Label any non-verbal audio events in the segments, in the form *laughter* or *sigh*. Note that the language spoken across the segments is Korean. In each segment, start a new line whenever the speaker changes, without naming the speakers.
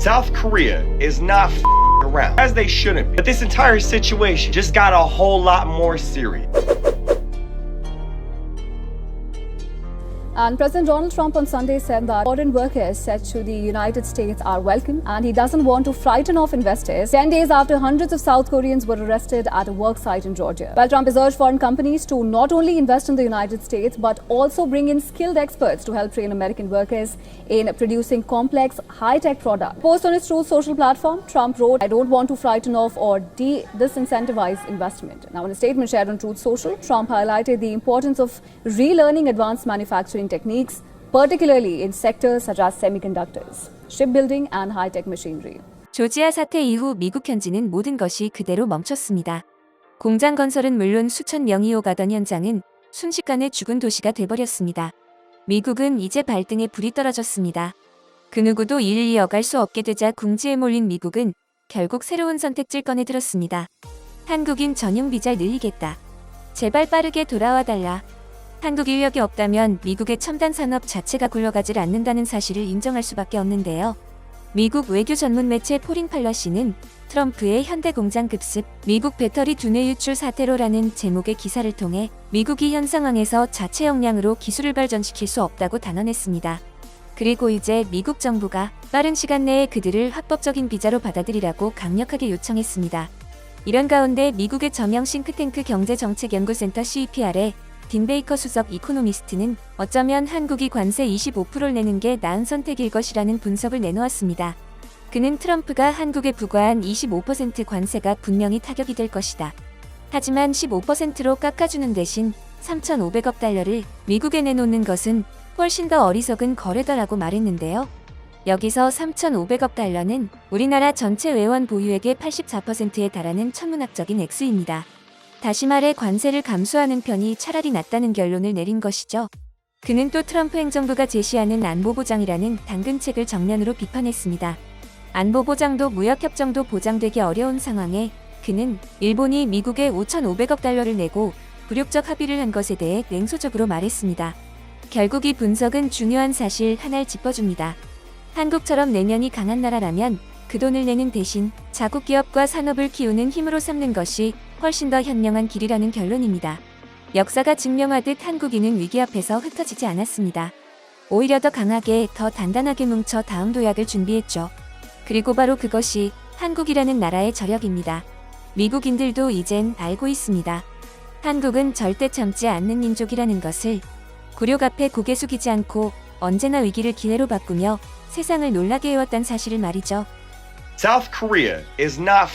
South Korea is not around, as they shouldn't be. But this entire situation just got a whole lot more serious.
And President Donald Trump on Sunday said that foreign workers sent to the United States are welcome and he doesn't want to frighten off investors 10 days after hundreds of South Koreans were arrested at a work site in Georgia. While Trump has urged foreign companies to not only invest in the United States but also bring in skilled experts to help train American workers in producing complex high-tech products. Post on his Truth social platform, Trump wrote, I don't want to frighten off or de- disincentivize investment. Now in a statement shared on Truth Social, Trump highlighted the importance of relearning advanced manufacturing techniques, particularly in sectors such as semiconductors, shipbuilding, and high tech machinery.
조지아 사태 이후 미국 현지는 모든 것이 그대로 멈췄습니다. 공장 건설은 물론 수천 명이 오가던 현장은 순식간에 죽은 도시가 돼버렸습니다. 미국은 이제 발등에 불이 떨어졌습니다. 그 누구도 이를 이어갈 수 없게 되자 궁지에 몰린 미국은 결국 새로운 선택지를 꺼내 들었습니다. 한국인 전용 비자 늘리겠다. 제발 빠르게 돌아와 달라. 한국 인력이 없다면 미국의 첨단 산업 자체가 굴러가질 않는다는 사실을 인정할 수밖에 없는데요. 미국 외교 전문 매체 포린 팔러시는 트럼프의 현대 공장 급습, 미국 배터리 두뇌 유출 사태로라는 제목의 기사를 통해 미국이 현 상황에서 자체 역량으로 기술을 발전시킬 수 없다고 단언했습니다. 그리고 이제 미국 정부가 빠른 시간 내에 그들을 합법적인 비자로 받아들이라고 강력하게 요청했습니다. 이런 가운데 미국의 저명 싱크탱크 경제정책연구센터 CEPR의 딘 베이커 수석 이코노미스트는 어쩌면 한국이 관세 25%를 내는 게 나은 선택일 것이라는 분석을 내놓았습니다. 그는 트럼프가 한국에 부과한 25% 관세가 분명히 타격이 될 것이다. 하지만 15%로 깎아주는 대신 3,500억 달러를 미국에 내놓는 것은 훨씬 더 어리석은 거래다라고 말했는데요. 여기서 3,500억 달러는 우리나라 전체 외환 보유액의 84%에 달하는 천문학적인 액수입니다. 다시 말해 관세를 감수하는 편이 차라리 낫다는 결론을 내린 것이죠. 그는 또 트럼프 행정부가 제시하는 안보보장이라는 당근책을 정면으로 비판했습니다. 안보보장도 무역협정도 보장되기 어려운 상황에 그는 일본이 미국에 5,500억 달러를 내고 굴욕적 합의를 한 것에 대해 냉소적으로 말했습니다. 결국 이 분석은 중요한 사실 하나를 짚어줍니다. 한국처럼 내년이 강한 나라라면 그 돈을 내는 대신 자국 기업과 산업을 키우는 힘으로 삼는 것이 훨씬 더 현명한 길이라는 결론입니다. 역사가 증명하듯 한국인은 위기 앞에서 흩어지지 않았습니다. 오히려 더 강하게, 더 단단하게 뭉쳐 다음 도약을 준비했죠. 그리고 바로 그것이 한국이라는 나라의 저력입니다. 미국인들도 이젠 알고 있습니다. 한국은 절대 참지 않는 민족이라는 것을 굴욕 앞에 고개 숙이지 않고 언제나 위기를 기회로 바꾸며 세상을 놀라게 해왔단 사실을 말이죠.
South Korea is not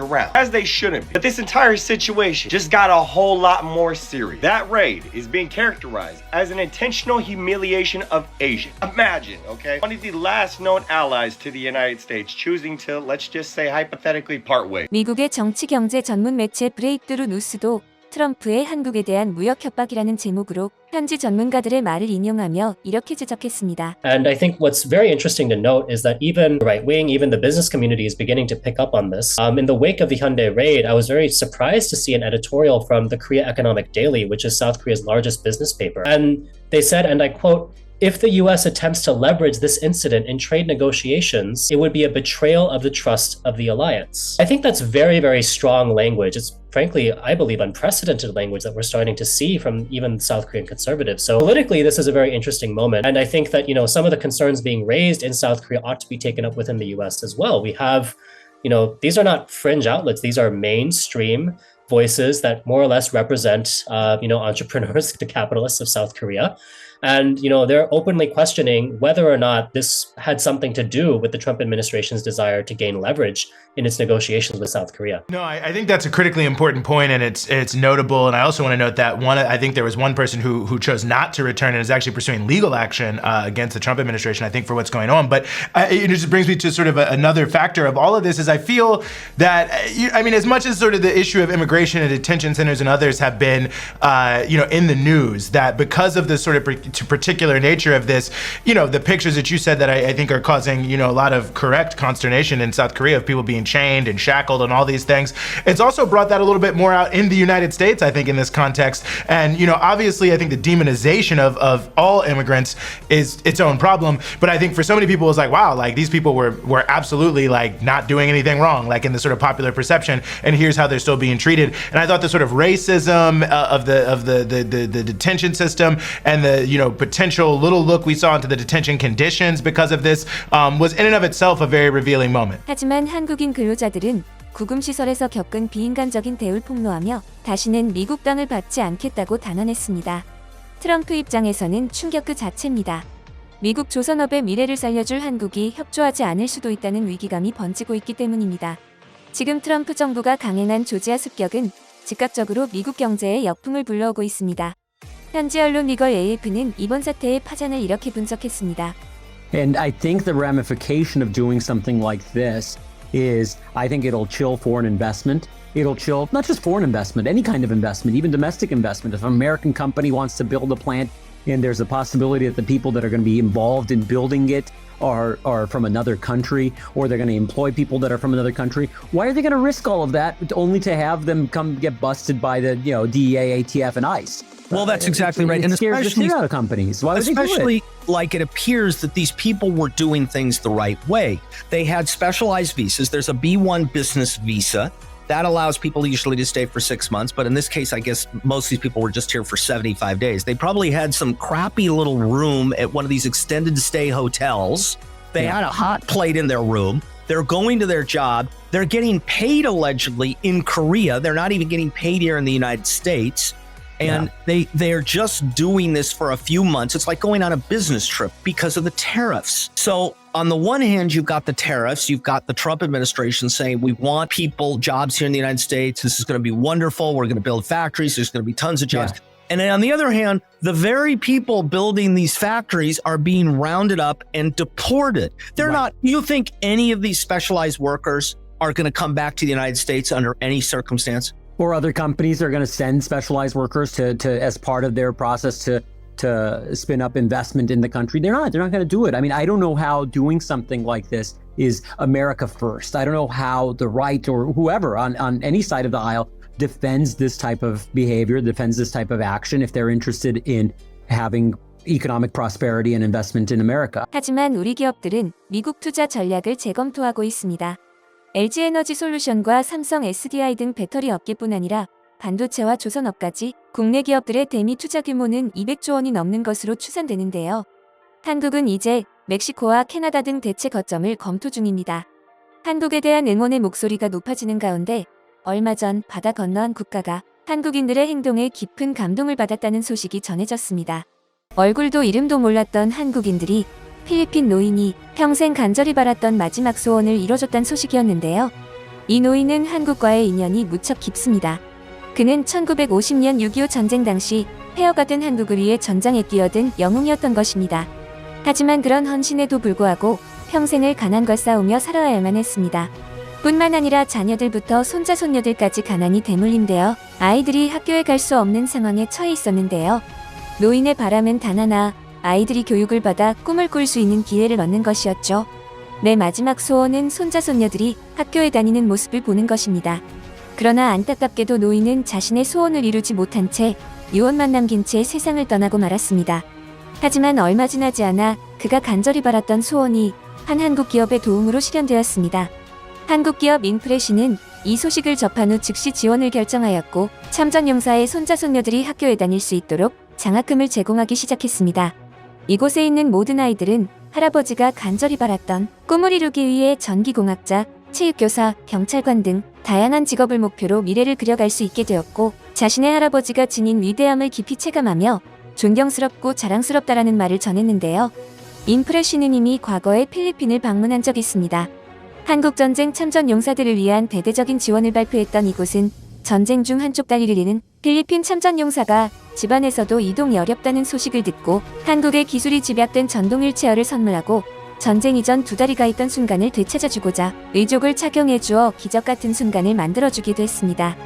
around, as they shouldn't be. But this entire situation just got a whole lot more serious. That raid is being characterized as an intentional humiliation of Asia. Imagine, okay, one of the last known allies to the United States choosing to, let's just say, hypothetically part ways.
미국의 정치 경제 전문 매체 브레이크드루 뉴스도 트럼프의 한국에 대한 무역 협박이라는 제목으로 현지 전문가들의 말을 인용하며 이렇게 지적했습니다.
And I think what's very interesting to note is that even the right wing, even the business community is beginning to pick up on this. Um, in the wake of the Hyundai raid, I was very surprised to see an editorial from the Korea Economic Daily, which is South Korea's largest business paper. And they said, and I quote, if the US attempts to leverage this incident in trade negotiations, it would be a betrayal of the trust of the alliance. I think that's very, very strong language. It's frankly, I believe, unprecedented language that we're starting to see from even South Korean conservatives. So politically, this is a very interesting moment. And I think that, you know, some of the concerns being raised in South Korea ought to be taken up within the US as well. We have, you know, these are not fringe outlets, these are mainstream voices that more or less represent, uh, you know, entrepreneurs, *laughs* the capitalists of South Korea. And, you know, they're openly questioning whether or not this had something to do with the Trump administration's desire to gain leverage in its negotiations with South Korea.
No, I, I think that's a critically important point, and it's it's notable. And I also want to note that one. I think there was one person who who chose not to return and is actually pursuing legal action uh, against the Trump administration. I think for what's going on. But uh, it just brings me to sort of a, another factor of all of this is I feel that uh, I mean, as much as sort of the issue of immigration and detention centers and others have been, uh, you know, in the news, that because of the sort of to particular nature of this, you know, the pictures that you said that I, I think are causing, you know, a lot of correct consternation in South Korea of people being chained and shackled and all these things. It's also brought that a little bit more out in the United States, I think, in this context. And, you know, obviously, I think the demonization of, of all immigrants is its own problem. But I think for so many people, it's like, wow, like these people were, were absolutely like not doing anything wrong, like in the sort of popular perception. And here's how they're still being treated. And I thought the sort of racism uh, of the of the, the the the detention system and the you know potential little look we saw into the detention conditions because of this um, was in and of itself a very revealing moment.
하지만 한국인 근로자들은 구금시설에서 겪은 비인간적인 대우를 폭로하며 다시는 미국 땅을 받지 않겠다고 단언했습니다. 트럼프 입장에서는 충격 그 자체입니다. 미국 조선업의 미래를 살려줄 한국이 협조하지 않을 수도 있다는 위기감이 번지고 있기 때문입니다. 지금 트럼프 정부가 강행한 조지아 습격은 즉각적으로 미국 경제에 역풍을 불러오고 있습니다. 현지 언론 리걸 AF는 이번 사태의 파장을 이렇게 분석했습니다.
And I think the ramification of doing something like this is I think it'll chill foreign investment. It'll chill not just foreign investment, any kind of investment, even domestic investment. If an American company wants to build a plant and there's a possibility that the people that are going to be involved in building it are are from another country or they're going to employ people that are from another country, why are they going to risk all of that only to have them come get busted by the, you know, DEA, ATF and ICE?
Well, that's exactly right.
It
And
scares the
especially
shit out of companies. Why it?
especially like it appears that these people were doing things the right way. They had specialized visas. There's a B1 business visa that allows people usually to stay for six months, but in this case, I guess most of these people were just here for 75 days. They probably had some crappy little room at one of these extended stay hotels. They
Yeah.
had a hot plate in their room. They're going to their job. They're getting paid allegedly in Korea. They're not even getting paid here in the United States and they they're just doing this for a few months. It's like going on a business trip because of the tariffs. So on the one hand you've got the tariffs. You've got the trump administration saying we want people jobs here in the united states. This is going to be wonderful. We're going to build factories. There's going to be tons of jobs. And then on the other hand, the very people building these factories are being rounded up and deported. They're
Right.
not, you think any of these specialized workers are going to come back to the United States under any circumstance?
or other companies are going to send specialized workers to, to as part of their process to to spin up investment in the country. They're not. They're not going to do it. I mean, I don't know how doing something like this is America first. I don't know how the right or whoever on on any side of the aisle defends this type of behavior, defends this type of action if they're interested in having economic prosperity and investment in America.
하지만 우리 기업들은 미국 투자 전략을 재검토하고 있습니다. LG 에너지 솔루션과 삼성 SDI 등 배터리 업계뿐 아니라 반도체와 조선업까지 국내 기업들의 대미 투자 규모는 200조 원이 넘는 것으로 추산되는데요. 한국은 이제 멕시코와 캐나다 등 대체 거점을 검토 중입니다. 한국에 대한 응원의 목소리가 높아지는 가운데 얼마 전 바다 건너한 국가가 한국인들의 행동에 깊은 감동을 받았다는 소식이 전해졌습니다. 얼굴도 이름도 몰랐던 한국인들이 필리핀 노인이 평생 간절히 바랐던 마지막 소원을 이뤄줬다는 소식이었는데요. 이 노인은 한국과의 인연이 무척 깊습니다. 그는 1950년 6.25 전쟁 당시 폐허가 된 한국을 위해 전장에 뛰어든 영웅이었던 것입니다. 하지만 그런 헌신에도 불구하고 평생을 가난과 싸우며 살아야만 했습니다. 뿐만 아니라 자녀들부터 손자 손녀들까지 가난이 대물림되어 아이들이 학교에 갈 수 없는 상황에 처해 있었는데요. 노인의 바람은 단 하나, 아이들이 교육을 받아 꿈을 꿀 수 있는 기회를 얻는 것이었죠. 내 마지막 소원은 손자 손녀들이 학교에 다니는 모습을 보는 것입니다. 그러나 안타깝게도 노인은 자신의 소원을 이루지 못한 채 유언만 남긴 채 세상을 떠나고 말았습니다. 하지만 얼마 지나지 않아 그가 간절히 바랐던 소원이 한 한국 기업의 도움으로 실현되었습니다. 한국 기업 인프레시는 이 소식을 접한 후 즉시 지원을 결정하였고 참전 용사의 손자 손녀들이 학교에 다닐 수 있도록 장학금을 제공하기 시작했습니다. 이곳에 있는 모든 아이들은 할아버지가 간절히 바랐던 꿈을 이루기 위해 전기공학자, 체육교사, 경찰관 등 다양한 직업을 목표로 미래를 그려갈 수 있게 되었고 자신의 할아버지가 지닌 위대함을 깊이 체감하며 존경스럽고 자랑스럽다라는 말을 전했는데요. 인프레시는 이미 과거에 필리핀을 방문한 적이 있습니다. 한국전쟁 참전 용사들을 위한 대대적인 지원을 발표했던 이곳은 전쟁 중 한쪽 다리를 잃은 필리핀 참전 용사가 집안에서도 이동이 어렵다는 소식을 듣고 한국의 기술이 집약된 전동 휠체어를 선물하고 전쟁 이전 두 다리가 있던 순간을 되찾아주고자 의족을 착용해 주어 기적 같은 순간을 만들어주기도 했습니다.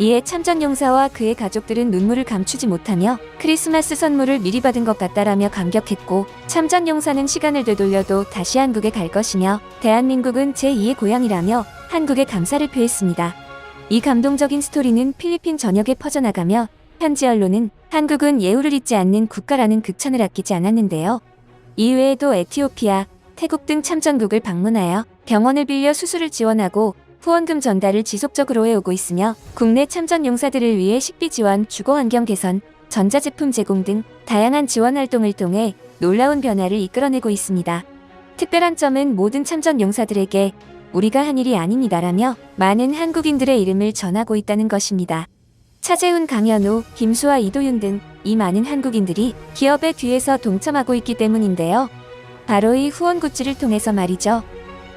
이에 참전용사와 그의 가족들은 눈물을 감추지 못하며 크리스마스 선물을 미리 받은 것 같다라며 감격했고 참전용사는 시간을 되돌려도 다시 한국에 갈 것이며 대한민국은 제2의 고향이라며 한국에 감사를 표했습니다. 이 감동적인 스토리는 필리핀 전역에 퍼져나가며 현지 언론은 한국은 예우를 잊지 않는 국가라는 극찬을 아끼지 않았는데요. 이외에도 에티오피아, 태국 등 참전국을 방문하여 병원을 빌려 수술을 지원하고 후원금 전달을 지속적으로 해오고 있으며 국내 참전 용사들을 위해 식비 지원, 주거 환경 개선, 전자제품 제공 등 다양한 지원 활동을 통해 놀라운 변화를 이끌어내고 있습니다. 특별한 점은 모든 참전 용사들에게 우리가 한 일이 아닙니다라며 많은 한국인들의 이름을 전하고 있다는 것입니다. 차재훈, 강현우, 김수아, 이도윤 등 이 많은 한국인들이 기업의 뒤에서 동참하고 있기 때문인데요. 바로 이 후원 굿즈를 통해서 말이죠.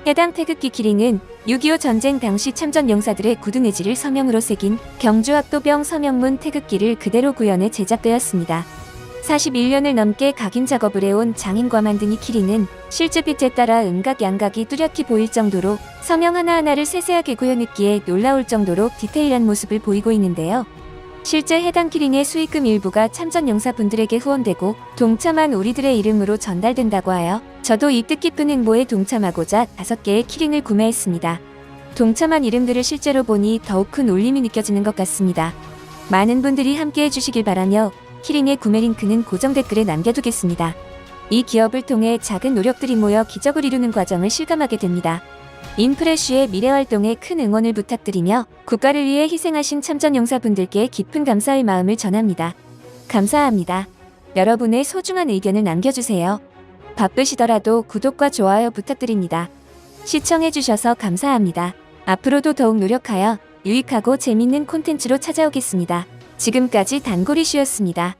해당 태극기 키링은 6.25 전쟁 당시 참전 용사들의 구두내지를 서명으로 새긴 경주학도병 서명문 태극기를 그대로 구현해 제작되었습니다. 41년을 넘게 각인 작업을 해온 장인과 만든 이 키링은 실제 빛에 따라 음각 양각이 뚜렷이 보일 정도로 서명 하나하나를 세세하게 구현했기에 놀라울 정도로 디테일한 모습을 보이고 있는데요. 실제 해당 키링의 수익금 일부가 참전 용사분들에게 후원되고 동참한 우리들의 이름으로 전달된다고 하여 저도 이 뜻깊은 행보에 동참하고자 다섯 개의 키링을 구매했습니다. 동참한 이름들을 실제로 보니 더욱 큰 울림이 느껴지는 것 같습니다. 많은 분들이 함께 해주시길 바라며 키링의 구매 링크는 고정 댓글에 남겨두겠습니다. 이 기업을 통해 작은 노력들이 모여 기적을 이루는 과정을 실감하게 됩니다. 인프레쉬의 미래 활동에 큰 응원을 부탁드리며 국가를 위해 희생하신 참전 용사분들께 깊은 감사의 마음을 전합니다. 감사합니다. 여러분의 소중한 의견을 남겨주세요. 바쁘시더라도 구독과 좋아요 부탁드립니다. 시청해주셔서 감사합니다. 앞으로도 더욱 노력하여 유익하고 재밌는 콘텐츠로 찾아오겠습니다. 지금까지 단골이슈였습니다.